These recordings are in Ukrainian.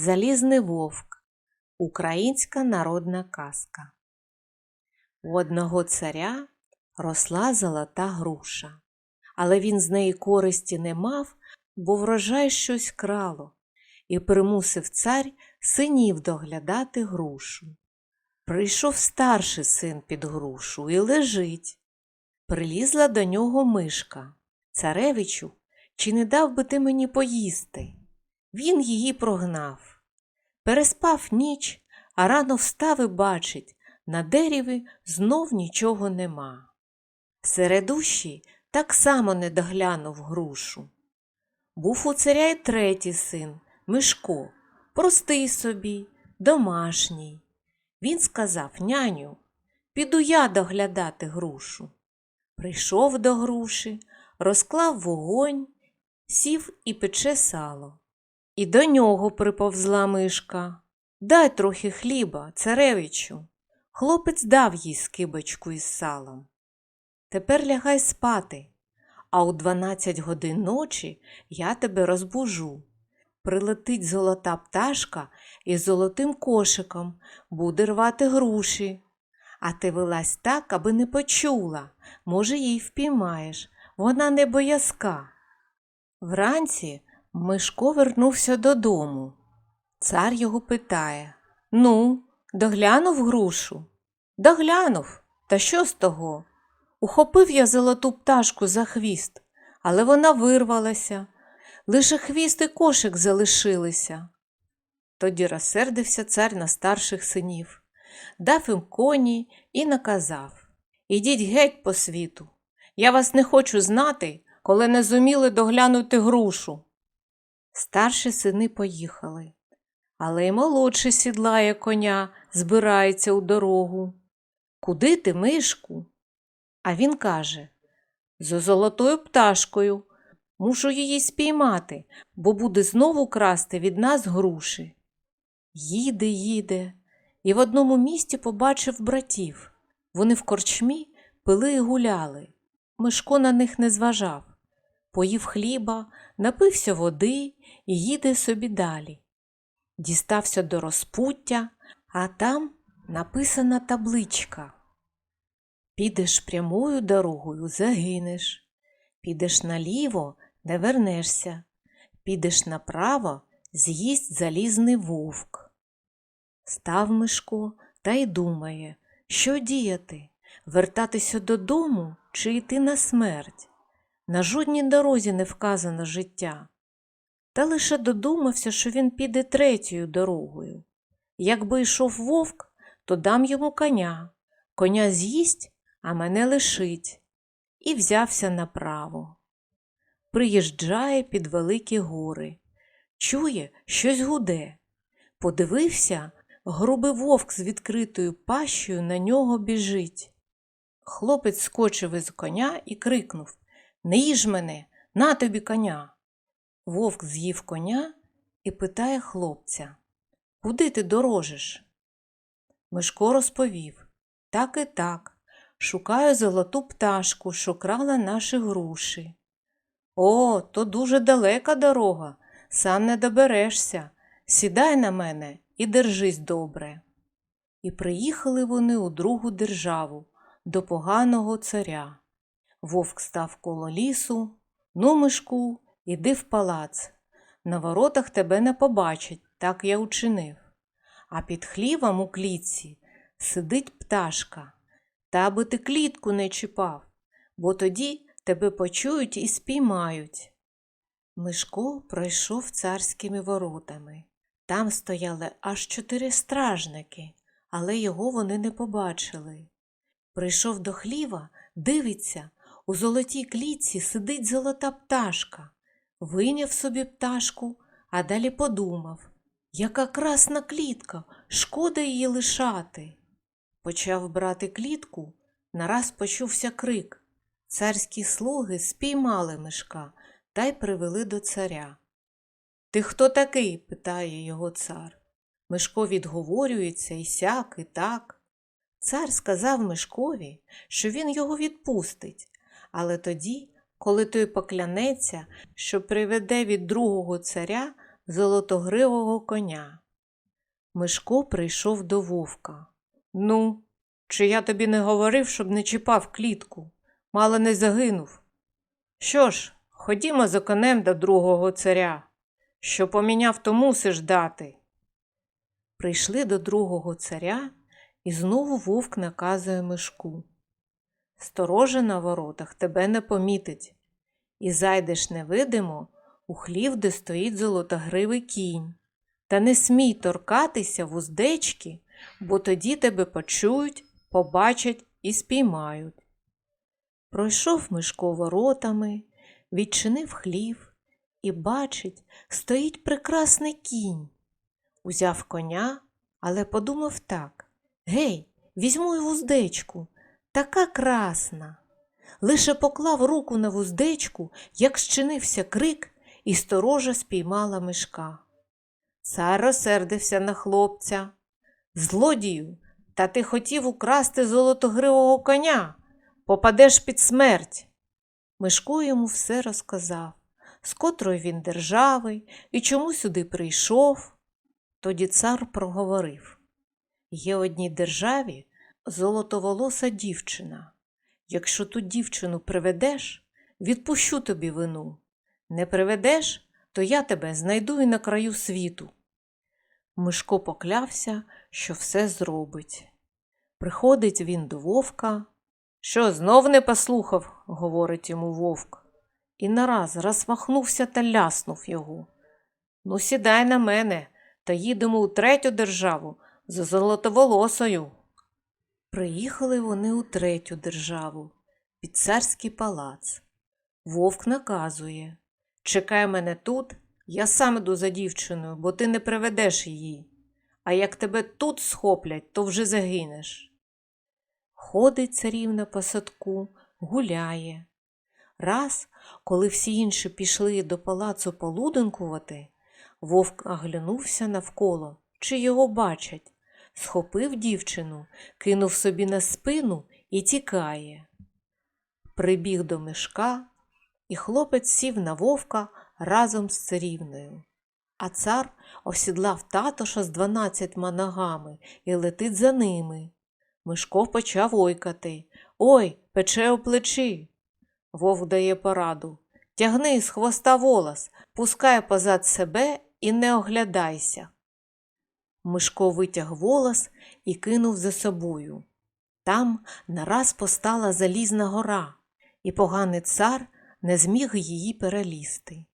Залізний вовк. Українська народна казка. У одного царя росла золота груша, але він з неї користі не мав, бо врожай щось крало, і примусив цар синів доглядати грушу. Прийшов старший син під грушу і лежить. Прилізла до нього мишка. Царевичу, чи не дав би ти мені поїсти? Він її прогнав. Переспав ніч, а рано встав і бачить, на дереві знов нічого нема. Середущий так само не доглянув грушу. Був у царя й третій син, Мишко, простий собі, домашній. Він сказав няню, піду я доглядати грушу. Прийшов до груші, розклав вогонь, сів і пече сало. І до нього приповзла мишка. Дай трохи хліба, царевичу. Хлопець дав їй скибочку із салом. Тепер лягай спати, а у дванадцять годин ночі я тебе розбужу. Прилетить золота пташка із золотим кошиком, буде рвати груші. А ти вилазь так, аби не почула. Може, їй впіймаєш. Вона не боязка. Вранці Мишко вернувся додому. Цар його питає Ну, доглянув грушу? Доглянув. Та що з того? Ухопив я золоту пташку за хвіст, але вона вирвалася. Лише хвіст і кошик залишилися. Тоді розсердився цар на старших синів, дав їм коні і наказав Ідіть геть по світу. Я вас не хочу знати, коли не зуміли доглянути грушу. Старші сини поїхали, але й молодший сідлає коня, збирається у дорогу. Куди ти, мишку? А він каже За золотою пташкою. Мушу її спіймати, бо буде знову красти від нас груші. Їде, їде, і в одному місті побачив братів. Вони в корчмі пили і гуляли. Мишко на них не зважав. Поїв хліба, напився води і їде собі далі. Дістався до розпуття, а там написана табличка. Підеш прямою дорогою, загинеш. Підеш наліво, не вернешся. Підеш направо, з'їсть залізний вовк. Став Мишко та й думає, що діяти, вертатися додому чи йти на смерть. На жодній дорозі не вказано життя. Та лише додумався, що він піде третьою дорогою. Якби йшов вовк, то дам йому коня. Коня з'їсть, а мене лишить. І взявся направо. Приїжджає під великі гори. Чує, щось гуде. Подивився, грубий вовк з відкритою пащею на нього біжить. Хлопець скочив із коня і крикнув Не їж мене, на тобі коня. Вовк з'їв коня і питає хлопця Куди ти дорожиш? Мишко розповів Так і так. Шукаю золоту пташку, що крала наші груші. О, то дуже далека дорога, сам не доберешся. Сідай на мене і держись добре. І приїхали вони у другу державу, до поганого царя. Вовк став коло лісу, ну, мишку, іди в палац. На воротах тебе не побачать, так я учинив. А під хлівом у клітці сидить пташка. Та аби ти клітку не чіпав, бо тоді тебе почують і спіймають. Мишко пройшов царськими воротами. Там стояли аж чотири стражники, але його вони не побачили. Прийшов до хліва, дивиться, у золотій клітці сидить золота пташка. Вийняв собі пташку, а далі подумав яка красна клітка, шкода її лишати. Почав брати клітку, нараз почувся крик. Царські слуги спіймали мишка та й привели до царя. Ти хто такий? питає його цар. Мишко відговорюється і сяк, і так. Цар сказав Мишкові, що він його відпустить, але тоді, коли той поклянеться, що приведе від другого царя золотогривого коня. Мишко прийшов до вовка. Ну, чи я тобі не говорив, щоб не чіпав клітку, мало не загинув. Що ж, ходімо за конем до другого царя. Що поміняв, то мусиш дати. Прийшли до другого царя, і знову вовк наказує мишку. Сторожа на воротах тебе не помітить, і зайдеш невидимо у хлів, де стоїть золотогривий кінь. Та не смій торкатися вуздечки, бо тоді тебе почують, побачать і спіймають. Пройшов Мишко воротами, відчинив хлів і бачить, стоїть прекрасний кінь. Узяв коня, але подумав так Гей, візьму й вуздечку, така красна. Лише поклав руку на вуздечку, як щинився крик, і сторожа спіймала мишка. Цар розсердився на хлопця. Злодію, та ти хотів украсти золотогривого коня, попадеш під смерть. Мишко йому все розказав, з котрої він держави і чому сюди прийшов. Тоді цар проговорив Є одній державі золотоволоса дівчина. Якщо ту дівчину приведеш, відпущу тобі вину. Не приведеш, то я тебе знайду і на краю світу. Мишко поклявся, що все зробить. Приходить він до вовка. Що, знов не послухав, говорить йому вовк, і нараз розмахнувся та ляснув його. Ну, сідай на мене та їдемо у третю державу за золотоволосою. Приїхали вони у третю державу, під царський палац. Вовк наказує Чекай мене тут, я сам іду за дівчиною, бо ти не приведеш її. А як тебе тут схоплять, то вже загинеш. Ходить царівна по садку, гуляє. Раз, коли всі інші пішли до палацу полуденкувати, вовк оглянувся навколо, чи його бачать, схопив дівчину, кинув собі на спину і тікає. Прибіг до мішка, і хлопець сів на вовка разом з царівною. А цар осідлав татоша з дванадцятьма ногами і летить за ними. Мишко почав ойкати. Ой, пече у плечі. Вовк дає пораду. Тягни з хвоста волос, пускай позад себе і не оглядайся. Мишко витяг волос і кинув за собою. Там нараз постала залізна гора, і поганий цар не зміг її перелізти.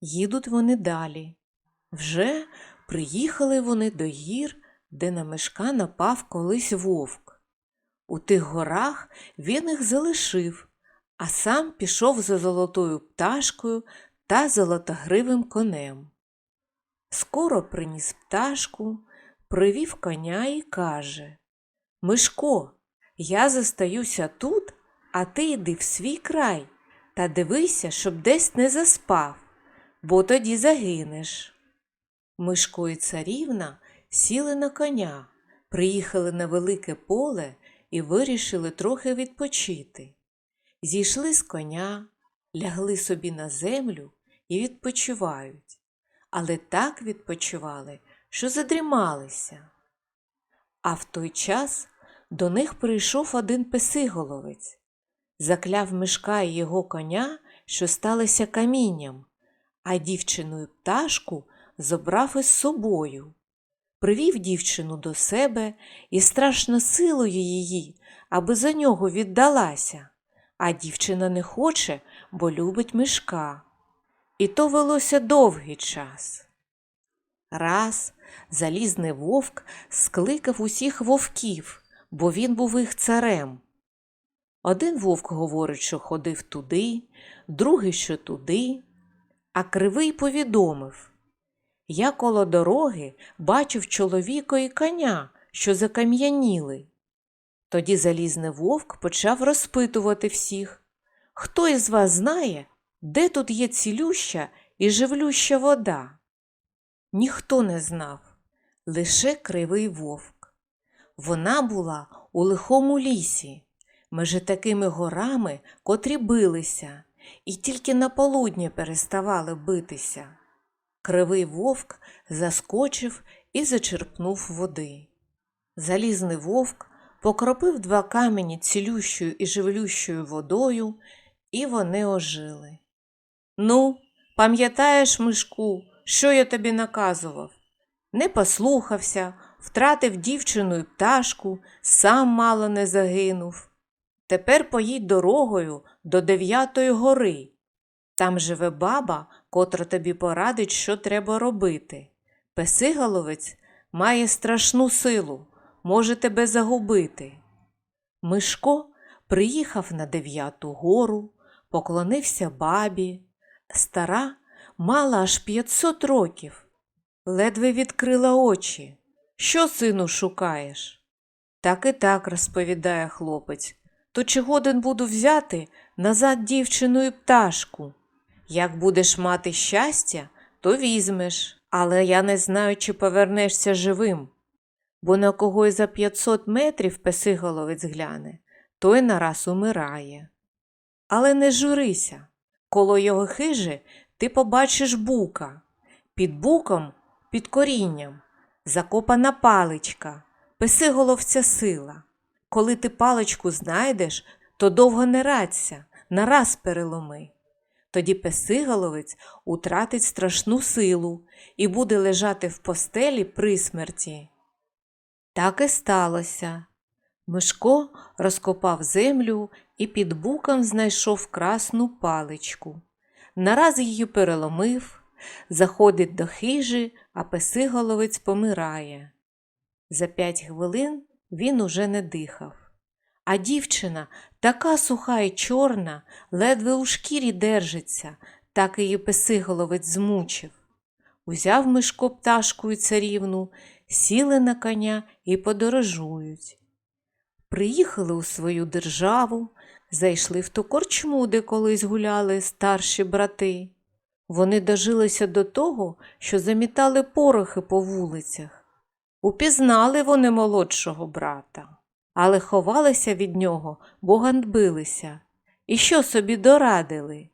Їдуть вони далі. Вже приїхали вони до гір, де на мешка напав колись вовк. У тих горах він їх залишив, а сам пішов за золотою пташкою та золотогривим конем. Скоро приніс пташку, привів коня і каже Мишко, я застаюся тут, а ти йди в свій край та дивися, щоб десь не заспав, бо тоді загинеш. Мишко і царівна сіли на коня, приїхали на велике поле і вирішили трохи відпочити. Зійшли з коня, лягли собі на землю і відпочивають, але так відпочивали, що задрімалися. А в той час до них прийшов один песиголовець, закляв мишка і його коня, що сталися камінням, а дівчину і пташку забрав із собою. Привів дівчину до себе і страшно силою її, аби за нього віддалася, а дівчина не хоче, бо любить мишка. І то велося довгий час. Раз залізний вовк скликав усіх вовків, бо він був їх царем. Один вовк говорить, що ходив туди, другий, що туди, а кривий повідомив Я коло дороги бачив чоловіка і коня, що закам'яніли. Тоді залізний вовк почав розпитувати всіх Хто із вас знає, де тут є цілюща і живлюща вода? Ніхто не знав, лише кривий вовк. Вона була у лихому лісі, межи такими горами, котрі билися, і тільки на полудня переставали битися. Кривий вовк заскочив і зачерпнув води. Залізний вовк покропив два камені цілющою і живлющою водою, і вони ожили. Ну, пам'ятаєш, Мишку, що я тобі наказував? Не послухався, втратив дівчину і пташку, сам мало не загинув. Тепер поїдь дорогою до дев'ятої гори. Там живе баба, котра тобі порадить, що треба робити. Песиголовець має страшну силу, може тебе загубити. Мишко приїхав на дев'яту гору, поклонився бабі. Стара мала аж 500 років. Ледве відкрила очі. Що, сину, шукаєш? Так і так, розповідає хлопець. То чи годен буду взяти назад дівчину і пташку? Як будеш мати щастя, то візьмеш, але я не знаю, чи повернешся живим. Бо на кого й за 500 метрів песиголовець гляне, той нараз умирає. Але не журися, коло його хижі ти побачиш бука. Під буком, під корінням, закопана паличка, песиголовця сила. Коли ти паличку знайдеш, то довго не радься, нараз переломи. Тоді песиголовець утратить страшну силу і буде лежати в постелі при смерті. Так і сталося. Мишко розкопав землю і під буком знайшов красну паличку. Нараз її переломив, заходить до хижі, а песиголовець помирає. За п'ять хвилин він уже не дихав. А дівчина така суха і чорна, ледве у шкірі держиться, так її песиголовець змучив. Узяв Мишко пташку і царівну, сіли на коня і подорожують. Приїхали у свою державу, зайшли в ту корчму, де колись гуляли старші брати. Вони дожилися до того, що замітали порохи по вулицях. Упізнали вони молодшого брата, але ховалися від нього, бо ганьбилися. І що собі дорадили?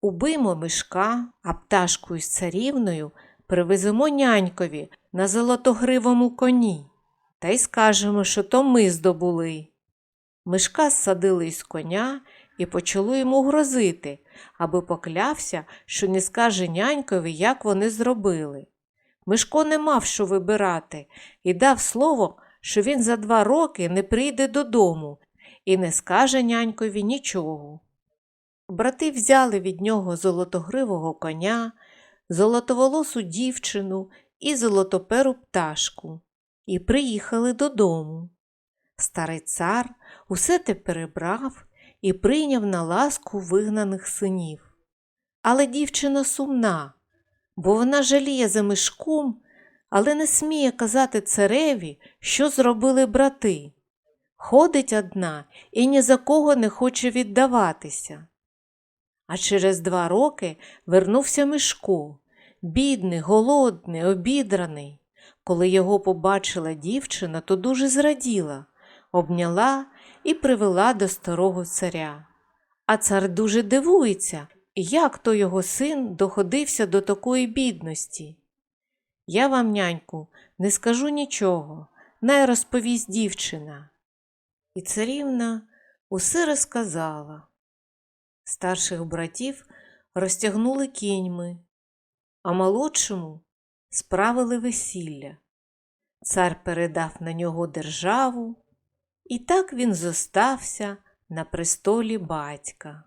Убиймо мишка, а пташку із царівною привеземо нянькові на золотогривому коні, та й скажемо, що то ми здобули. Мишка зсадили із коня і почали йому грозити, аби поклявся, що не скаже нянькові, як вони зробили. Мишко не мав що вибирати і дав слово, що він за два роки не прийде додому і не скаже нянькові нічого. Брати взяли від нього золотогривого коня, золотоволосу дівчину і золотоперу пташку і приїхали додому. Старий цар усе те перебрав і прийняв на ласку вигнаних синів. Але дівчина сумна, бо вона жаліє за мишком, але не сміє казати цареві, що зробили брати. Ходить одна і ні за кого не хоче віддаватися. А через два роки вернувся Мишко, бідний, голодний, обідраний. Коли його побачила дівчина, то дуже зраділа, обняла і привела до старого царя. А цар дуже дивується, як то його син доходився до такої бідності. Я вам, няньку, не скажу нічого, най розповість дівчина. І царівна усе розказала. Старших братів розтягнули кіньми, а молодшому справили весілля. Цар передав на нього державу, і так він зостався на престолі батька.